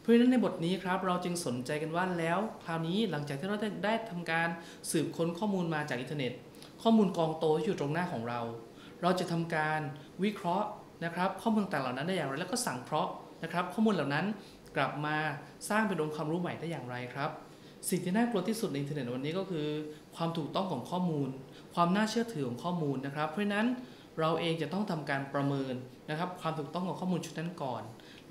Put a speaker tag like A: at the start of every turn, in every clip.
A: เพราะฉะนั้นในบทนี้ครับเราจึงสนใจกันว่าแล้ว คราวนี้หลังจากที่เราได้ได้ทำการสืบค้นข้อมูลมาจากอินเทอร์เน็ต ข้อมูลกองโตที่อยู่ตรงหน้าของเรา เราจะทำการวิเคราะห์นะครับข้อมูลต่างเหล่านั้นได้อย่างไรแล้วก็สั่งเคราะห์นะครับ ข้อมูลเหล่านั้นกลับมาสร้างเป็นองค์ความรู้ใหม่ได้อย่างไรครับสิ่งที่น่ากลัวที่สุดในอินเทอร์เน็ตวันนี้ก็คือ ความถูกต้องของข้อมูล ความน่าเชื่อถือของข้อมูลนะครับ เพราะฉะนั้นเราเองจะต้องทำการประเมินนะครับ ความถูกต้องของข้อมูลชุดนั้นก่อน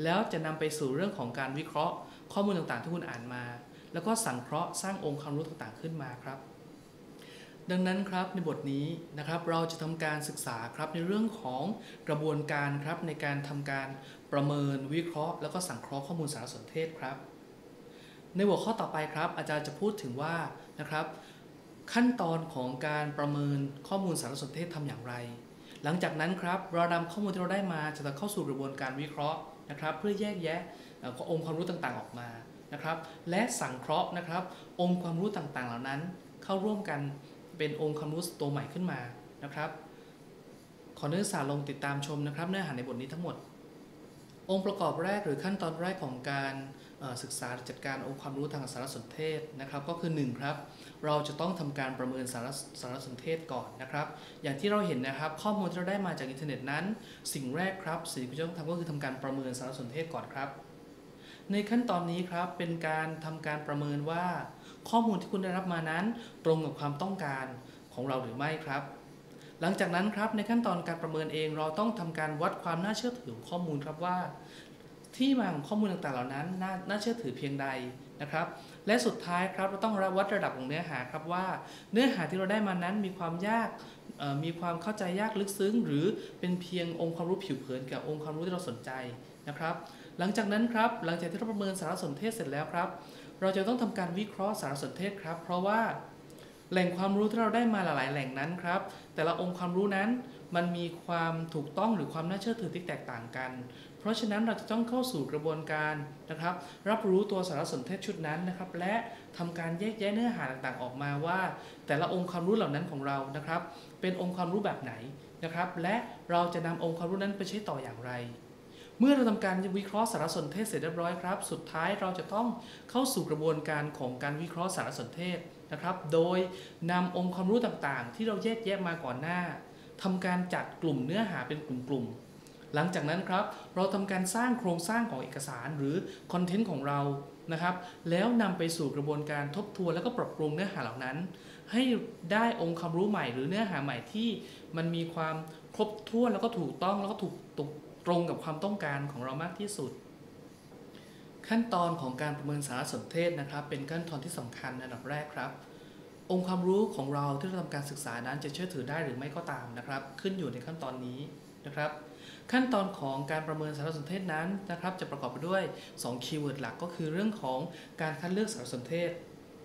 A: แล้วจะนำไปสู่เรื่องของการวิเคราะห์ ข้อมูลต่างๆที่คุณอ่านมา แล้วก็สังเคราะห์สร้างองค์ความรู้ต่างๆขึ้นมาครับ ดังนั้นครับในบทนี้นะครับเราจะทำการศึกษาครับในเรื่องของกระบวนการครับในการทำการประเมินวิเคราะห์ แล้วก็สังเคราะห์ข้อมูลสารสนเทศครับ ในหัวข้อต่อไปครับ อาจารย์จะพูดถึงว่านะครับ ขั้นตอนของการประเมินข้อมูลสารสนเทศทำอย่างไรหลังจากนั้นครับเรานำข้อมูลที่เราได้มาจะเข้าสู่กระบวนการวิเคราะห์ นะครับเพื่อแยกแยะองค์ความรู้ต่างๆออกมานะครับ และสังเคราะห์นะครับ องค์ความรู้ต่างๆ เหล่านั้น เข้าร่วมกันเป็นองค์ความรู้ตัวใหม่ขึ้นมานะครับขอเนื้อสารลงติดตามชมนะครับ เนื้อหาในบทนี้ทั้งหมด องค์ประกอบแรกหรือขั้นตอนแรกของการ ศึกษาจัดการองค์ความรู้ทางสารสนเทศนะครับก็คือ1ครับเราจะต้องทำการประเมินสารสารสนเทศก่อนนะครับ อย่างที่เราเห็นนะครับ ข้อมูลที่เราได้มาจากอินเทอร์เน็ตนั้น สิ่งแรกครับสิ่งที่เราต้องทำก็คือทำการประเมินสารสนเทศก่อนครับ ในขั้นตอนนี้ครับเป็นการทำการประเมินว่า ข้อมูลที่คุณได้รับมานั้น ตรงกับความต้องการของเราหรือไม่ครับหลังจากนั้นครับในขั้นตอนการประเมินเองเราต้องทำการวัดความน่าเชื่อถือของข้อมูลครับว่า ที่มาของข้อมูลต่างๆ เหล่านั้นน่าน่าเชื่อถือเพียงใดนะครับ และสุดท้ายครับเราต้องวัดระดับของเนื้อหาครับว่า เนื้อหาที่เราได้มานั้นมีความยากมีความเข้าใจยากลึกซึ้ง หรือเป็นเพียงองค์ความรู้ผิวเผินกับองค์ความรู้ที่เราสนใจนะครับ หลังจากนั้นครับหลังจากที่เราประเมินสารสนเทศเสร็จแล้วครับ เราจะต้องทำการวิเคราะห์สารสนเทศครับ เพราะว่าแหล่งความรู้ที่เราได้มาหลาย ๆ แหล่งนั้นครับ แต่ละองค์ความรู้นั้นมันมีความถูกต้องหรือความน่าเชื่อถือที่แตกต่างกัน เพราะฉะนั้นเราจะต้องเข้าสู่กระบวนการนะครับ รับรู้ตัวสารสนเทศชุดนั้นนะครับ และทำการแยกแยะเนื้อหาต่างๆ ออกมาว่า แต่ละองค์ความรู้เหล่านั้นของเรานะครับ เป็นองค์ความรู้แบบไหนนะครับ และเราจะนำองค์ความรู้นั้นไปใช้ต่ออย่างไร เมื่อเราทำการวิเคราะห์สารสนเทศเสร็จเรียบร้อยครับ สุดท้ายเราจะต้องเข้าสู่กระบวนการของการวิเคราะห์สารสนเทศนะครับ โดยนำองค์ความรู้ต่างๆ ที่เราแยกแยะมาก่อนหน้าทำการจัดกลุ่มเนื้อหาเป็นกลุ่มๆ หลังจากนั้นครับ เราทำการสร้างโครงสร้างของเอกสารหรือคอนเทนต์ของเรานะครับ แล้วนำไปสู่กระบวนการทบทวนแล้วก็ปรับปรุงเนื้อหาเหล่านั้น ให้ได้องค์ความรู้ใหม่ หรือเนื้อหาใหม่ที่มันมีความครบถ้วนแล้วก็ถูกต้องแล้วก็ถูกตรงตรงกับความต้องการของเรามากที่สุด ขั้นตอนของการประเมินสารสนเทศนะครับ เป็นขั้นตอนที่สำคัญในอันดับแรกครับองค์ความรู้ของเราที่เราทำการศึกษานั้นจะเชื่อถือได้หรือไม่ก็ตามนะครับ ขึ้นอยู่ในขั้นตอนนี้นะครับ ขั้นตอนของการประเมินสารสนเทศนั้นนะครับจะประกอบไปด้วย 2 คีย์เวิร์ดหลักก็คือเรื่องของการคัดเลือกสารสนเทศ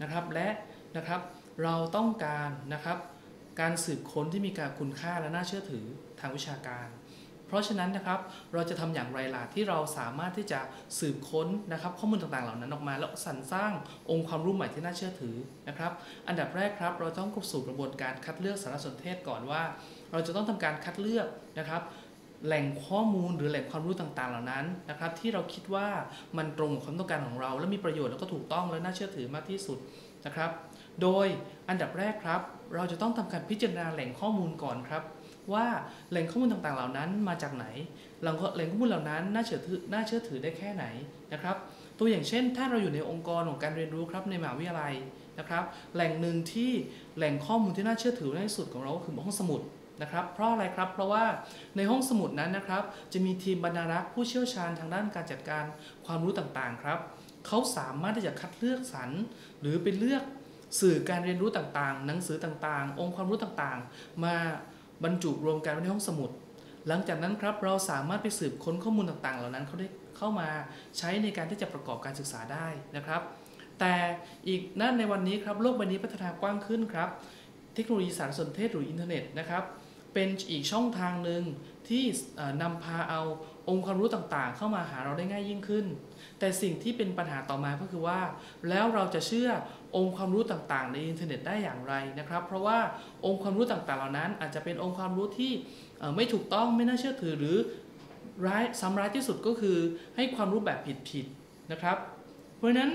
A: นะครับและนะครับเราต้องการนะครับการสืบค้นที่มีการคุณค่าและน่าเชื่อถือทางวิชาการ เพราะฉะนั้นนะครับเราจะทำอย่างไรล่ะที่เราสามารถที่จะสืบค้นนะครับข้อมูลต่างๆเหล่านั้นออกมาแล้วสรรสร้างองค์ความรู้ใหม่ที่น่าเชื่อถือนะครับ อันดับแรกครับเราต้องเข้าสู่กระบวนการคัดเลือกสารสนเทศก่อนว่า เราจะต้องทำการคัดเลือกนะครับ แหล่งข้อมูลหรือแหล่งความรู้ต่างๆ เหล่านั้นนะครับ ที่เราคิดว่ามันตรงกับความต้องการของเรา และมีประโยชน์แล้วก็ถูกต้องและน่าเชื่อถือมากที่สุดนะครับ โดยอันดับแรกครับ เราจะต้องทำการพิจารณาแหล่งข้อมูลก่อนครับ ว่าแหล่งข้อมูลต่างๆ เหล่านั้นมาจากไหนแหล่งแหล่งข้อมูลเหล่านั้นน่าเชื่อถือน่าเชื่อถือได้แค่ไหนนะครับ ตัวอย่างเช่น ถ้าเราอยู่ในองค์กรของการเรียนรู้ครับในมหาวิทยาลัยนะครับ แหล่งหนึ่งที่แหล่งข้อมูลที่น่าเชื่อถือที่สุดของเราก็คือห้องสมุด นะครับเพราะอะไรครับเพราะว่าในห้องสมุดนั้นนะครับ จะมีทีมบรรณารักษ์ผู้เชี่ยวชาญทางด้านการจัดการความรู้ต่างๆครับเขาสามารถที่จะคัดเลือกสรรหรือไปเลือกสื่อการเรียนรู้ต่างๆ หนังสือต่างๆ องค์ความรู้ต่างๆ มาบรรจุรวมกันไว้ในห้องสมุด หลังจากนั้นครับเราสามารถไปสืบค้นข้อมูลต่างๆ เหล่านั้นเขาได้เข้ามาใช้ในการที่จะประกอบการศึกษาได้นะครับ แต่อีกนั่นในวันนี้ครับโลกใบนี้พัฒนากว้างขึ้นครับ เทคโนโลยีสารสนเทศหรืออินเทอร์เน็ตนะครับ เป็นอีกช่องทางหนึ่งที่นำพาเอาองค์ความรู้ต่างๆ เข้ามาหาเราได้ง่ายยิ่งขึ้น แต่สิ่งที่เป็นปัญหาต่อมาก็คือว่า แล้วเราจะเชื่อองค์ความรู้ต่างๆ ในอินเทอร์เน็ตได้อย่างไรนะครับ เพราะว่าองค์ความรู้ต่างๆ เหล่านั้น อาจจะเป็นองค์ความรู้ที่ไม่ถูกต้องไม่น่าเชื่อถือหรือร้ายซ้ำร้ายที่สุดก็คือให้ความรู้แบบผิดๆนะครับ เพราะฉะนั้น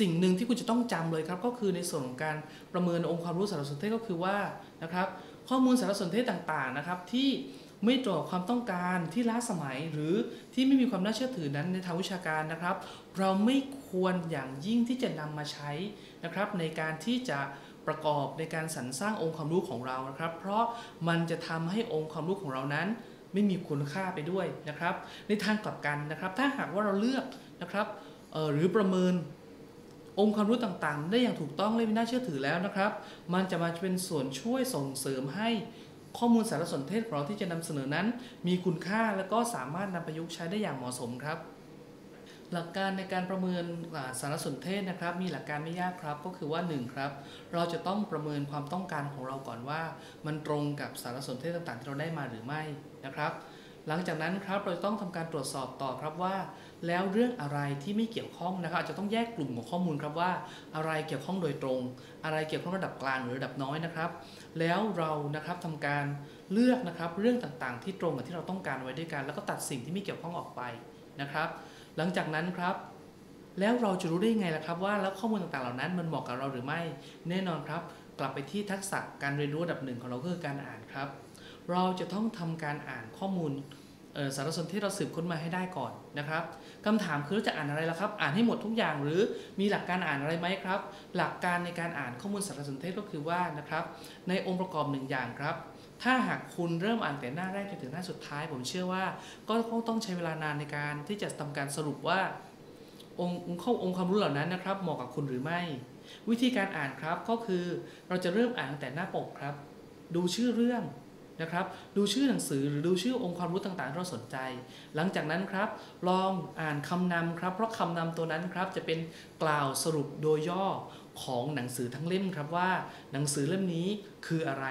A: สิ่งหนึ่งที่คุณจะต้องจำเลยครับก็คือในส่วนของการประเมินองค์ความรู้สารสนเทศก็คือว่านะครับ ข้อมูลสารสนเทศต่างๆนะครับที่ไม่ตรงกับความต้องการที่ล้าสมัยหรือที่ไม่มีความน่าเชื่อถือนั้นในทางวิชาการนะครับ เราไม่ควรอย่างยิ่งที่จะนำมาใช้นะครับ ในการที่จะประกอบในการสรรสร้างองค์ความรู้ของเรานะครับ เพราะมันจะทำให้องค์ความรู้ของเรานั้น ไม่มีคุณค่าไปด้วยนะครับ ในทางกลับกันนะครับ ถ้าหากว่าเราเลือกนะครับออหรือประเมิน องค์ความรู้ต่างๆ ได้อย่างถูกต้องและม่น่าเชื่อถือแล้วนะครับ มันจะมาเป็นส่วนช่วยส่งเสริมให้ข้อมูลสารสนเทศของเราที่จะนำเสนอนั้น มีคุณค่าและก็สามารถนำประยุกต์ใช้ได้อย่างเหมาะสมครับ หลักการในการประเมินสารสนเทศนะครับ มีหลักการไม่ยากครับ ก็คือว่า1ครับเราจะต้องประเมินความต้องการของเราก่อนว่า มันตรงกับสารสนเทศต่างๆที่เราได้มาหรือไม่นะครับ หลังจากนั้นครับเราจะต้องทำการตรวจสอบต่อครับว่า แล้วเรื่องอะไรที่ไม่เกี่ยวข้องนะครับอาจจะต้องแยกกลุ่มของข้อมูลครับว่า อะไรเกี่ยวข้องโดยตรง อะไรเกี่ยวข้องระดับกลางหรือระดับน้อยนะครับ แล้วเรานะครับทำการเลือกนะครับเรื่องต่างๆ ที่ตรงกับที่เราต้องการไว้ด้วยกัน แล้วก็ตัดสิ่งที่ไม่เกี่ยวข้องออกไปนะครับ หลังจากนั้นครับแล้วเราจะรู้ได้ยังไงล่ะครับว่าแล้วข้อมูลต่างๆเหล่านั้นมันเหมาะกับเราหรือไม่ แน่นอนครับ กลับไปที่ทักษะการเรียนรู้ระดับหนึ่งของเราคือการอ่านครับ เราจะต้องทำการอ่านข้อมูลสารสนเทศเราสืบค้นมาให้ได้ก่อนนะครับคำถามคือเราจะอ่านอะไรล่ะครับ อ่านให้หมดทุกอย่างหรือมีหลักการอ่านอะไรไหมครับ หลักการในการอ่านข้อมูลสารสนเทศก็คือว่านะครับ ในองค์ประกอบหนึ่งอย่างครับ ถ้าหากคุณเริ่มอ่านแต่หน้าแรกจนถึงหน้าสุดท้าย ผมเชื่อว่าก็คงต้องใช้เวลานานในการที่จะทำการสรุปว่าองค์องค์ข้อองค์ความรู้เหล่านั้นนะครับ เหมาะกับคุณหรือไม่ วิธีการอ่านครับก็คือเราจะเริ่มอ่านแต่หน้าปกครับ ดูชื่อเรื่อง นะครับ ดูชื่อหนังสือหรือดูชื่อองค์ความรู้ต่างๆที่เราสนใจ หลังจากนั้นครับ ลองอ่านคำนำครับเพราะคำนำตัวนั้นครับจะเป็นกล่าวสรุปโดยย่อของหนังสือทั้งเล่มครับว่า หนังสือเล่มนี้คืออะไร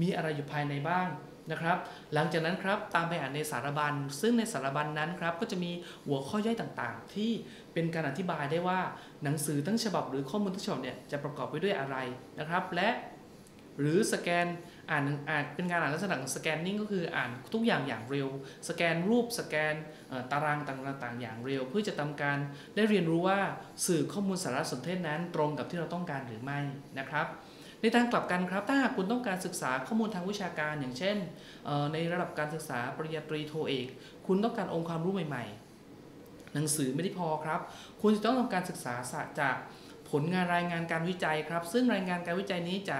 A: มีอะไรอยู่ภายในบ้างนะครับ หลังจากนั้นครับตามไปอ่านในสารบัญ ซึ่งในสารบัญนั้นครับก็จะมีหัวข้อย่อยต่างๆ ที่เป็นการอธิบายได้ว่าหนังสือทั้งฉบับหรือข้อมูลทั้งฉบับเนี่ยจะประกอบไปด้วยอะไรนะครับ และหรือสแกน อ่านอ่านเป็นการอ่านลักษณะของสแกนนิ่งก็คืออ่านทุกอย่างอย่างเร็ว สแกนรูปสแกนตารางต่างๆ อย่างเร็ว เพื่อจะทำการได้เรียนรู้ว่าสื่อข้อมูลสารสนเทศนั้นตรงกับที่เราต้องการหรือไม่นะครับในทางกลับกันครับถ้าหากคุณต้องการศึกษาข้อมูลทางวิชาการอย่างเช่น ในระดับการศึกษาปริญญาตรีโทเอก คุณต้องการองค์ความรู้ใหม่ๆ หนังสือไม่ได้พอครับ คุณจะต้องทำการศึกษาจากผลงานรายงานการวิจัยครับ ซึ่งรายงานการวิจัยนี้จะ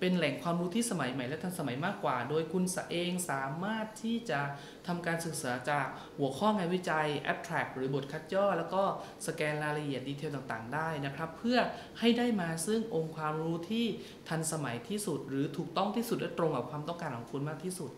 A: เป็นแหล่งความรู้ที่สมัยใหม่และทันสมัยมากกว่า โดยคุณเองสามารถที่จะทำการศึกษาจากหัวข้องานวิจัย abstract หรือบทคัดย่อ แล้วก็สแกนรายละเอียดดีเทลต่างๆ ได้นะครับ เพื่อให้ได้มาซึ่งองค์ความรู้ที่ทันสมัยที่สุด หรือถูกต้องที่สุดและตรงกับความต้องการของคุณมากที่สุด